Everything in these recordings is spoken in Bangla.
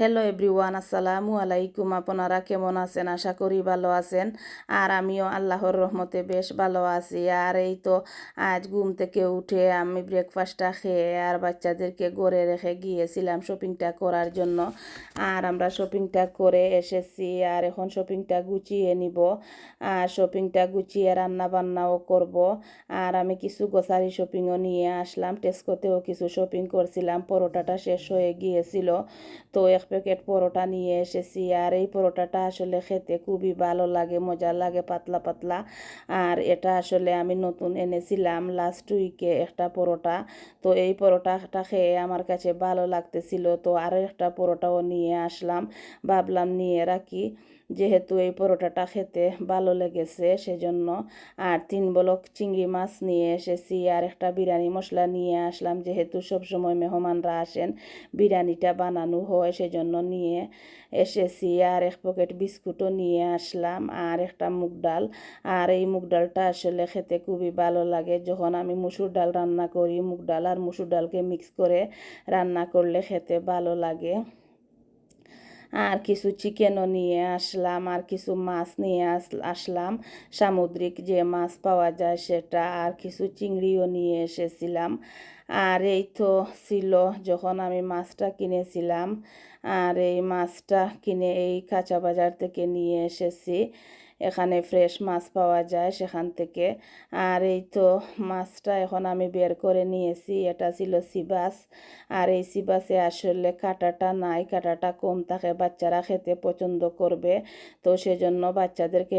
হ্যালো এভরিওয়ান আসসালামু আলাইকুম আপনারা কেমন আছেন? আশা করি ভালো আছেন। আর আমিও আল্লাহর রহমতে বেশ ভালো আছি। আর এই তো আজ ঘুম থেকে উঠে আমি ব্রেকফাস্টটা খেয়ে আর বাচ্চাদেরকে গড়ে রেখে গিয়েছিলাম শপিংটা করার জন্য। আর আমরা শপিংটা করে এসেছি আর এখন শপিংটা গুছিয়ে নিব। আর শপিংটা গুছিয়ে রান্না বান্নাও করব। আর আমি কিছু গোসারি শপিংও নিয়ে আসলাম। টেস্কোতেও কিছু শপিং করছিলাম। পরোটাটা শেষ হয়ে গিয়েছিল। তো এক প্যাকেট পরোটা নিয়ে এসেছি। আর এই পরোটাটা আসলে খেতে খুবই ভালো লাগে মজা লাগে, পাতলা পাতলা। আর এটা আসলে আমি নতুন এনেছিলাম লাস্ট উইকে একটা পরোটা। তো এই পরোটাটা খেয়ে আমার কাছে ভালো লাগতেছিল। তো আরও একটা পরোটাও নিয়ে আসলাম। ভাবলাম নিয়ে রাখি। যেহেতু এই পরোটাটা খেতে ভালো লেগেছে, সেজন্য আর তিন বলক চিংড়ি মাছ নিয়ে এসেছি আর একটা বিরিয়ানি মশলা নিয়ে আসলাম। যেহেতু সবসময় মেহমানরা আসেন, বিরিয়ানিটা বানানো হয়, সেজন্য নিয়ে এসেছি আর এক পকেট বিস্কুটও নিয়ে আসলাম আর একটা মুগ ডাল। আর এই মুগ ডালটা আসলে খেতে খুবই ভালো লাগে। যখন আমি মুসুর ডাল রান্না করি, মুগ ডাল আর মুসুর ডালকে মিক্স করে রান্না করলে খেতে ভালো লাগে। আর কিছু চিকেনও নিয়ে আসলাম, আর কিছু মাছ নিয়ে আসলাম। সামুদ্রিক যে মাছ পাওয়া যায় সেটা, আর কিছু চিংড়িও নিয়ে এসেছিলাম। আর এই তো ছিল যখন আমি মাছটা কিনেছিলাম। আর এই মাছটা কিনে এই কাঁচা বাজার থেকে নিয়ে এসেছি। এখানে ফ্রেশ মাছ পাওয়া যায় সেখান থেকে। আর এই তো মাছটা এখন আমি বের করে নিয়েছি, এটা ছিল সিবাস। আর এই সিবাসে আসলে কাটাটা নাই, কাটাটা কম থাকে, বাচ্চারা খেতে পছন্দ করবে। তো সেজন্য বাচ্চাদেরকে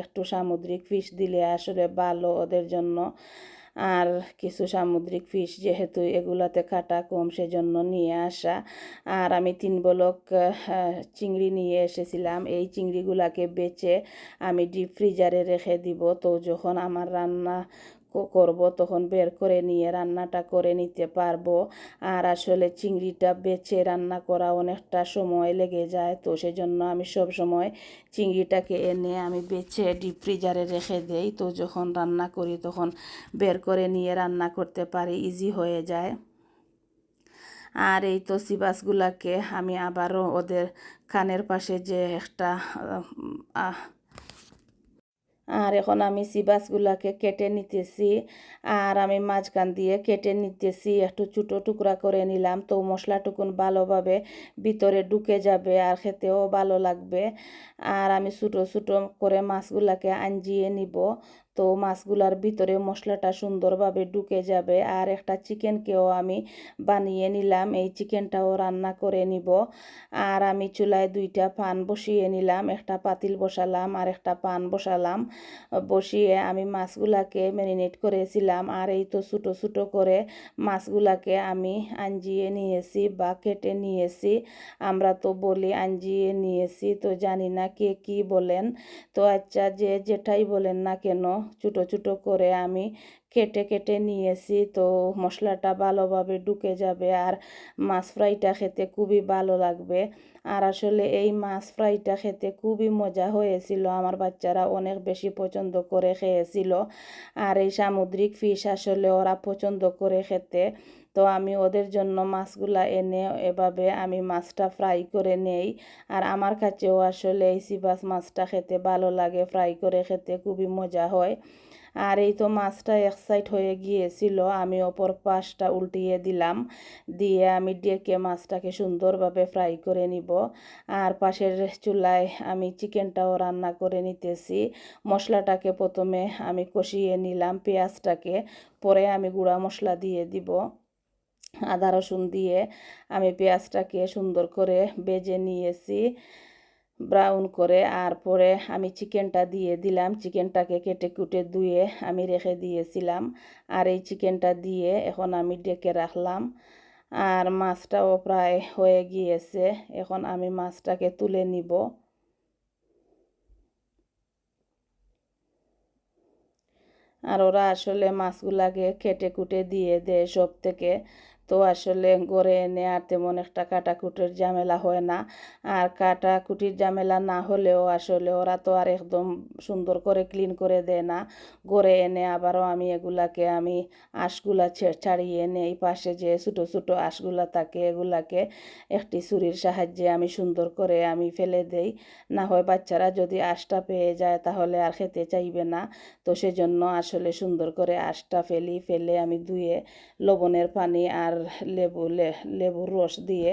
একটু সামুদ্রিক ফিশ দিলে আসলে ভালো ওদের জন্য। আর কিছু সামুদ্রিক ফিশ যেহেতু এগুলাতে কাটা কম সেজন্য নিয়ে আসা। আর আমি তিন বলক চিংড়ি নিয়ে এসেছিলাম। এই চিংড়িগুলাকে বেচে আমি ডিপ ফ্রিজারে রেখে দিব। তো যখন আমার রান্না করব, তখন বের করে নিয়ে রান্নাটা করে নিতে পারব। আর আসলে চিংড়িটা বেছে রান্না করা অনেকটা সময় লেগে যায়, তো সেজন্য আমি সব সময় চিংড়িটাকে এনে আমি বেছে ডিপ ফ্রিজারে রেখে দেই। তো যখন রান্না করি, তখন বের করে নিয়ে রান্না করতে পারি ইজি হয়ে যায়। আর এই তো সিবাসগুলাকে আমি আবারও ওদের কানের পাশে যে একটা আর এখন আমি সিবাসগুলাকে কেটে নিতেছি আর আমি মাঝখান দিয়ে কেটে নিতেছি, একটু ছোটো টুকরা করে নিলাম। তো মশলাটুকুন ভালোভাবে ভিতরে ঢুকে যাবে আর খেতেও ভালো লাগবে। আর আমি ছোটো ছোটো করে মাছগুলাকে আঞ্জিয়ে নিব। তো মাছগুলার ভিতরে মশলাটা সুন্দরভাবে ঢুকে যাবে আর একটা চিকেনকেও আমি বানিয়ে নিলাম। এই চিকেনটাও রান্না করে নিব। আর আমি চুলায় দুইটা পান বসিয়ে নিলাম। একটা পাতিল বসালাম আর একটা পান বসালাম। বসিয়ে আমি মাছগুলাকে ম্যারিনেট করেছিলাম। আর এই তো ছোটো ছোটো করে মাছগুলাকে আমি আঞ্জিয়ে নিয়েছি বা কেটে নিয়েছি। আমরা তো বলি আঞ্জিয়ে নিয়েছি, তো জানি না কে কি বলেন। তো আচ্ছা যে যেটাই বলেন না কেন ছোটো ছোটো করে আমি কেটে কেটে নিয়েছি তো মশলাটা ভালোভাবে ঢুকে যাবে আর মাছ ফ্রাইটা খেতে খুবই ভালো লাগবে। আর আসলে এই মাছ ফ্রাইটা খেতে খুবই মজা হয়েছিল। আমার বাচ্চারা অনেক বেশি পছন্দ করে খেয়েছিল। আর এই সামুদ্রিক ফিশ আসলে ওরা পছন্দ করে খেতে। তো আমি ওদের জন্য মাছগুলা এনে এভাবে আমি মাছটা ফ্রাই করে নেই। আর আমার কাছেও আসলে এই সিবাস মাছটা খেতে ভালো লাগে, ফ্রাই করে খেতে খুবই মজা হয়। আর এই তো মাছটা এক সাইড হয়ে গিয়েছিল, আমি অপর পাশটা উল্টিয়ে দিলাম, দিয়ে আমি ডেকে মাছটাকে সুন্দরভাবে ফ্রাই করে নিব। আর পাশের চুলায় আমি চিকেনটাও রান্না করে নিতেছি। মশলাটাকে প্রথমে আমি কষিয়ে নিলাম পেঁয়াজটাকে, পরে আমি গুঁড়া মশলা দিয়ে দিব। আদা, রসুন দিয়ে আমি পেঁয়াজটাকে সুন্দর করে বেজে নিয়েছি ব্রাউন করে। আর পরে আমি চিকেনটা দিয়ে দিলাম। চিকেনটাকে কেটে কুটে ধুয়ে আমি রেখে দিয়েছিলাম। আর এই চিকেনটা দিয়ে এখন আমি ডেকে রাখলাম। আর মাছটাও প্রায় হয়ে গিয়েছে। এখন আমি মাছটাকে তুলে নিব। আর ওরা আসলে মাছগুলাকে কেটে কুটে দিয়ে দেয় সব থেকে। তো আসলে গড়ে এনে আর তেমন একটা কাটাকুটির ঝামেলা হয় না। আর কাটাকুটির ঝামেলা না হলেও আসলে ওরা তো আর একদম সুন্দর করে ক্লিন করে দেয় না। গড়ে এনে আবারও আমি এগুলাকে আমি আঁশগুলা ছাড়িয়ে এনে এই পাশে যে ছোটো ছোটো আঁশগুলা থাকে এগুলাকে একটি ছুরির সাহায্যে আমি সুন্দর করে আমি ফেলে দেই। না হয় বাচ্চারা যদি আঁশটা পেয়ে যায় তাহলে আর খেতে চাইবে না। তো সেজন্য আসলে সুন্দর করে আঁশটা ফেলি, ফেলে আমি ধুয়ে লবণের পানি আর লেবু লেবুর রস দিয়ে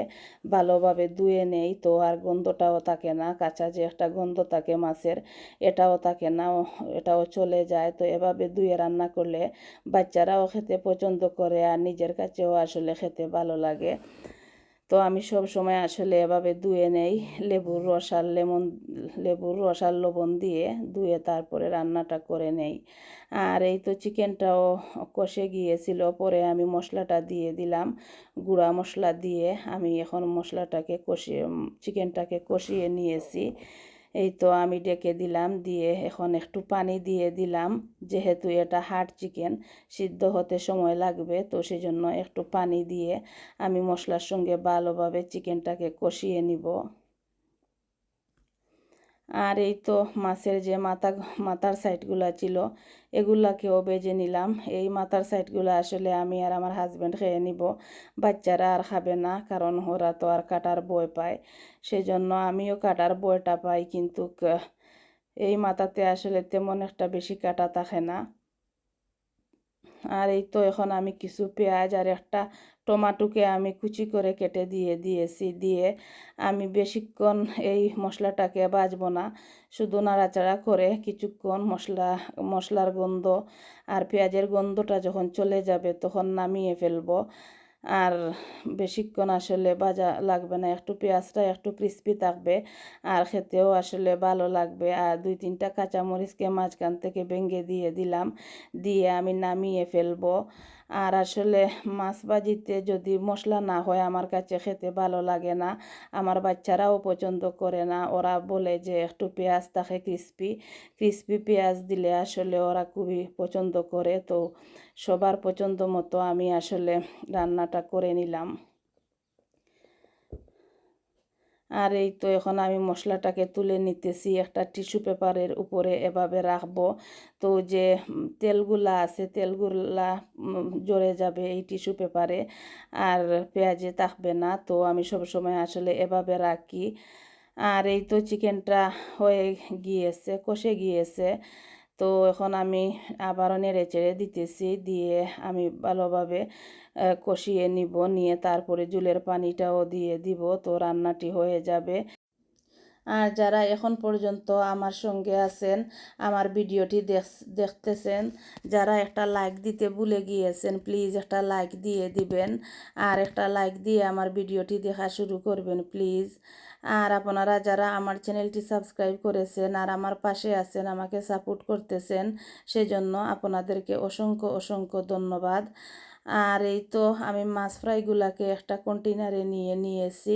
ভালোভাবে ধুয়ে নেই তো, আর গন্ধটাও থাকে না। কাঁচা যে একটা গন্ধ থাকে মাছের, এটাও থাকে না এটাও চলে যায়। তো এভাবে ধুয়ে রান্না করলে বাচ্চারাও খেতে পছন্দ করে আর নিজের কাছেও আসলে খেতে ভালো লাগে। তো আমি সব সময় আসলে এভাবে ধুয়ে নেই। লেবুর রস আর লেমন, লেবুর রস আর লবণ দিয়ে ধুয়ে তারপরে রান্নাটা করে নেই। আর এই তো চিকেনটাও কষে গিয়েছিল, পরে আমি মশলাটা দিয়ে দিলাম। গুঁড়া মশলা দিয়ে আমি এখন মশলাটাকে কষিয়ে চিকেনটাকে কষিয়ে নিয়েছি। এই তো আমি ডেকে দিলাম, দিয়ে এখন একটু পানি দিয়ে দিলাম। যেহেতু এটা হার্ড চিকেন, সিদ্ধ হতে সময় লাগবে, তো সেই জন্য একটু পানি দিয়ে আমি মশলার সঙ্গে ভালোভাবে চিকেনটাকে কষিয়ে নিব। আর এই তো মাছের যে মাথা, মাথার সাইডগুলো ছিল, এগুলাকেও বেজে নিলাম। এই মাথার সাইডগুলো আসলে আমি আর আমার হাজব্যান্ড খেয়ে নিব। বাচ্চারা আর খাবে না, কারণ ওরা তো আর কাটার বই পায়। সেই জন্য আমিও কাটার বইটা পাই, কিন্তু এই মাথাতে আসলে তেমন একটা বেশি কাটা থাকে না। আর এই তো এখন আমি কিছু পেঁয়াজ আর একটা টমাটোকে আমি কুচি করে কেটে দিয়ে দিয়েছি, দিয়ে আমি বেশিক্ষণ এই মশলাটাকে বাজব না। শুধু নাড়াচাড়া করে কিছুক্ষণ মশলা, মশলার গন্ধ আর পেঁয়াজের গন্ধটা যখন চলে যাবে তখন নামিয়ে ফেলব। আর বেশিক্ষণ আসলে বাজা লাগবে না। একটু পেঁয়াজটা একটু ক্রিস্পি থাকবে আর খেতেও আসলে ভালো লাগবে। আর দুই তিনটা কাঁচামরিচকে মাঝখান থেকে ভেঙে দিয়ে দিলাম। দিয়ে আমি নামিয়ে ফেলব। আর আসলে মাছ ভাজিতে যদি মশলা না হয়, আমার কাছে খেতে ভালো লাগে না। আমার বাচ্চারাও পছন্দ করে না। ওরা বলে যে একটু পেঁয়াজ থাকে ক্রিস্পি ক্রিস্পি পেঁয়াজ দিলে আসলে ওরা খুবই পছন্দ করে। তো সবার পছন্দ মতো আমি আসলে রান্নাটা করে নিলাম। আর এই তো এখন আমি মশলাটাকে তুলে নিতেছি একটা টিস্যু পেপারের উপরে এভাবে রাখব। তো যে তেলগুলা আছে, তেলগুলা জড়ে যাবে এই টিস্যু পেপারে। আর পেঁয়াজে থাকবে না, তো আমি সব সময় আসলে এভাবে রাখি। আর এই তো চিকেনটা হয়ে গিয়েছে, কষে গিয়েছে। তো এখন আমি আবারও নেড়ে চেড়ে দিতেছি, দিয়ে আমি ভালোভাবে কষিয়ে নিব, নিয়ে তারপরে জুলের পানিটাও দিয়ে দিব, তো রান্নাটি হয়ে যাবে। আর যারা এখন পর্যন্ত আমার সঙ্গে আছেন, আমার ভিডিওটি দেখতেছেন, যারা একটা লাইক দিতে ভুলে গিয়েছেন প্লিজ একটা লাইক দিয়ে দিবেন। আর একটা লাইক দিয়ে আমার ভিডিওটি দেখা শুরু করবেন প্লিজ আর আপনারা যারা আমার চ্যানেলটি সাবস্ক্রাইব করেছেন আর আমার পাশে আছেন, আমাকে সাপোর্ট করতেছেন, সেজন্য আপনাদেরকে অসংখ্য অসংখ্য ধন্যবাদ। আর এই তো আমি মাছ ফ্রাইগুলাকে একটা কন্টেনারে নিয়ে নিয়েছি।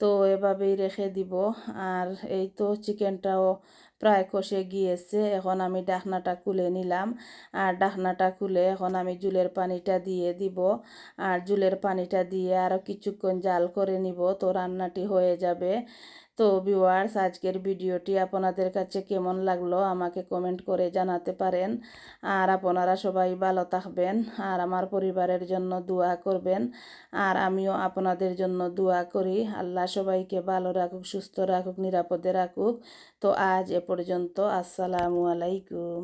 তো এভাবেই রেখে দিব। আর এই তো চিকেনটাও প্রায় কষে গিয়েছে। এখন আমি ডাকনাটা খুলে নিলাম। আর ডাকনাটা খুলে এখন আমি জুলের পানিটা দিয়ে দিব। আর জুলের পানিটা দিয়ে আরও কিছুক্ষণ জাল করে নিব। তো রান্নাটি হয়ে যাবে। তো ভিউয়ার্স আজকের ভিডিওটি আপনাদের কাছে কেমন লাগল আমাকে কমেন্ট করে জানাতে পারেন। আর আপনারা সবাই ভালো থাকবেন, আর আমার পরিবারের জন্য দোয়া করবেন। আর আমিও আপনাদের জন্য দোয়া করি। আল্লাহ সবাইকে ভালো রাখুক, সুস্থ রাখুক, নিরাপদে রাখুক। তো আজ এ পর্যন্ত, আসসালামু আলাইকুম।